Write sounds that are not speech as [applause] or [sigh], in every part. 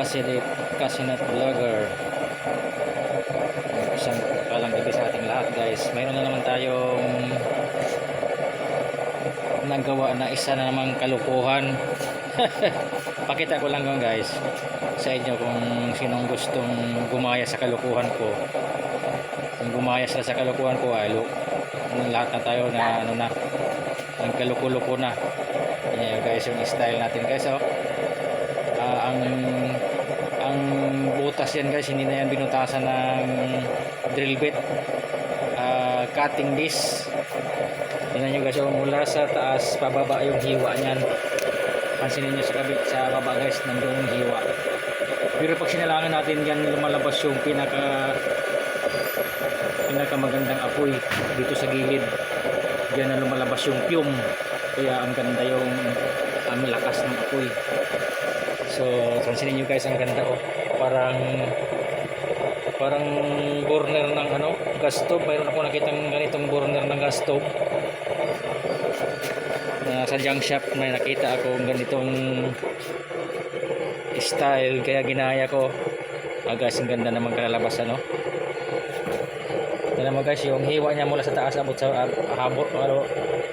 Kasinit, Kasinat Vlogger. Isang palang gabi sa ating lahat guys. Mayroon na naman tayong nagawa na isa na namang kalukuhan. [laughs] Pakita ko lang guys sa inyo kung sinong gustong gumaya sa kalukuhan ko. Kung gumaya sila sa kalukuhan ko ay lu- lahat na tayo na ano na ang kaluko-luko na. Yan guys yung style natin guys oh. Ah, ang ang butas yan guys hindi na yan binutasan ng drill bit. Ah, cutting disc. Tingnan nyo guys oh, mula sa taas pababa yung hiwa niyan. Pansinin nyo sa kabit sa baba guys nandun yung hiwa. Pero pag sinalangan natin yan lumalabas yung pinaka pinaka magandang apoy dito sa gilid. Diyan na lumalabas yung fume. Kaya ang ganda yung ang lakas ng apoy. So pansinin nyo guys ang ganda oh. Parang parang burner ng ano gas stove. Mayroon ako nakitang ganitong burner ng gas stove. Na sa junk shop may nakita ako ng ganitong style. Kaya ginaya ko. Ah guys ang ganda naman kalalabas ano. Tignan mo guys yung hiwa niya mula sa taas abot sa ab, abot ano,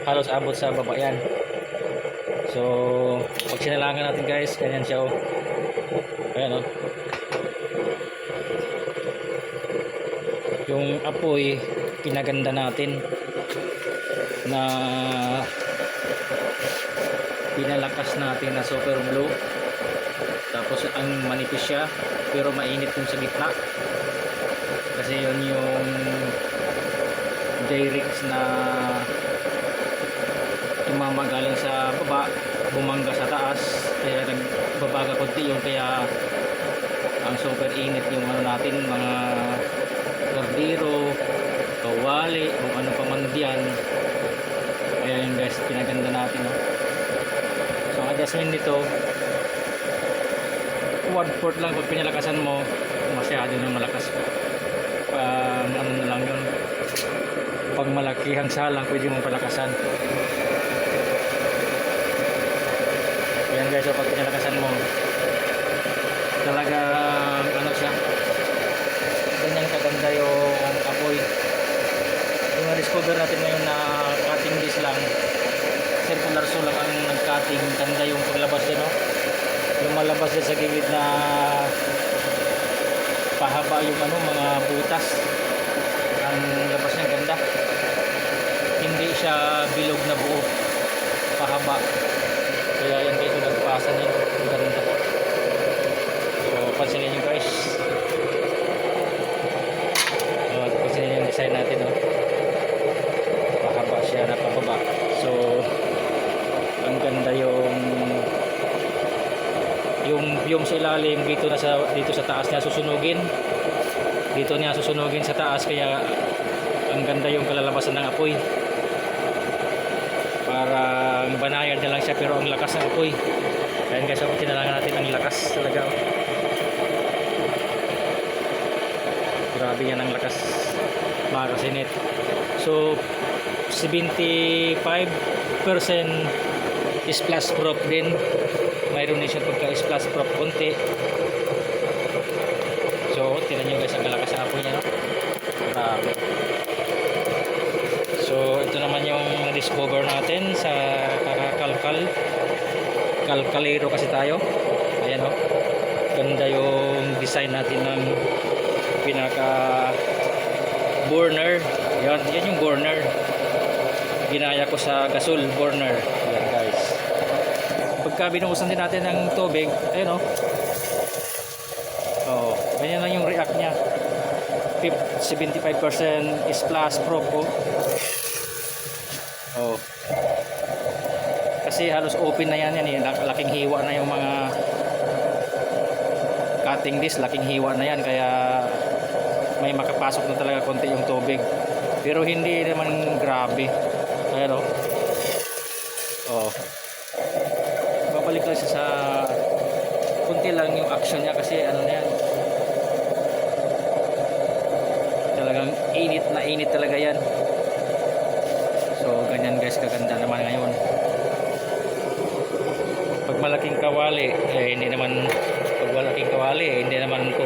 halos abot sa baba yan so pag sinalangan natin guys. Ganyan siya oh. Ayan oh. Yung apoy pinaganda natin na pinalakas natin na super blue tapos ang manipis siya pero mainit yung sa gitna. Kasi yun yung J-Rix na tumamagaling sa baba bumangga sa taas kaya nagbabaga konti yun kaya ang super init yung ano natin mga kordero kawali kung ano pa man diyan kaya yung guys pinaganda natin no? so ang adjustment nito one fourth lang pag pinalakasan mo masyado na malakas. Pang ano na lang yun. Pag malakihang salang pwede mong palakasan yan guys so pag pinalakasan mo. Talagang ano siya? Ganyan kaganda yung apoy. Yung na-discover natin ngayon na cutting disc lang. Circular saw lang ang nag-cutting. Ganda yung paglabas din no yung malabas din sa gilid na pahaba yung ano mga butas. Ang labas niya ganda. Hindi siya bilog na buo. Pahaba nagpasa niya ang ganda so pansinin nyo guys. So pansinin yung design natin no? pahaba siya na pababa so ang ganda yung yung yung sa ilalim dito na sa dito sa taas niya susunugin. Dito niya susunugin sa taas kaya ang ganda yung kalalabasan ng apoy parang banayad na lang siya pero ang lakas ng apoy. Kaya guys ako tinalangan natin ang lakas talaga oh. grabe yan ang lakas mga kasinit. So 75% is plus prop din. Mayroon din siya pagka is plus prop konti so tinan nyo guys ang lakas ng apoy niya no? grabe so ito naman yung na-discover natin sa kakakalkal. Kalkalero kasi tayo. Ayan o ganda yung design natin ng pinaka burner. Yan, yan yung burner. Ginaya ko sa gasol burner. Yan guys. Pagka binuhusan din natin ng tubig ayun o oh, ganyan lang yung react nya 75% is plus prop oh. Oh kasi halos open na yan yan eh. Lak- laking hiwa na yung mga cutting disc. Laking hiwa na yan. Kaya may makapasok na talaga konti yung tubig. Pero hindi naman grabe. Pero oh. Babalik lang siya sa kunti lang yung action niya kasi ano na yan. Talagang init na init talaga yan so ganyan guys kaganda naman ngayon pag malaking kawali eh hindi naman pag malaking kawali eh. Hindi naman po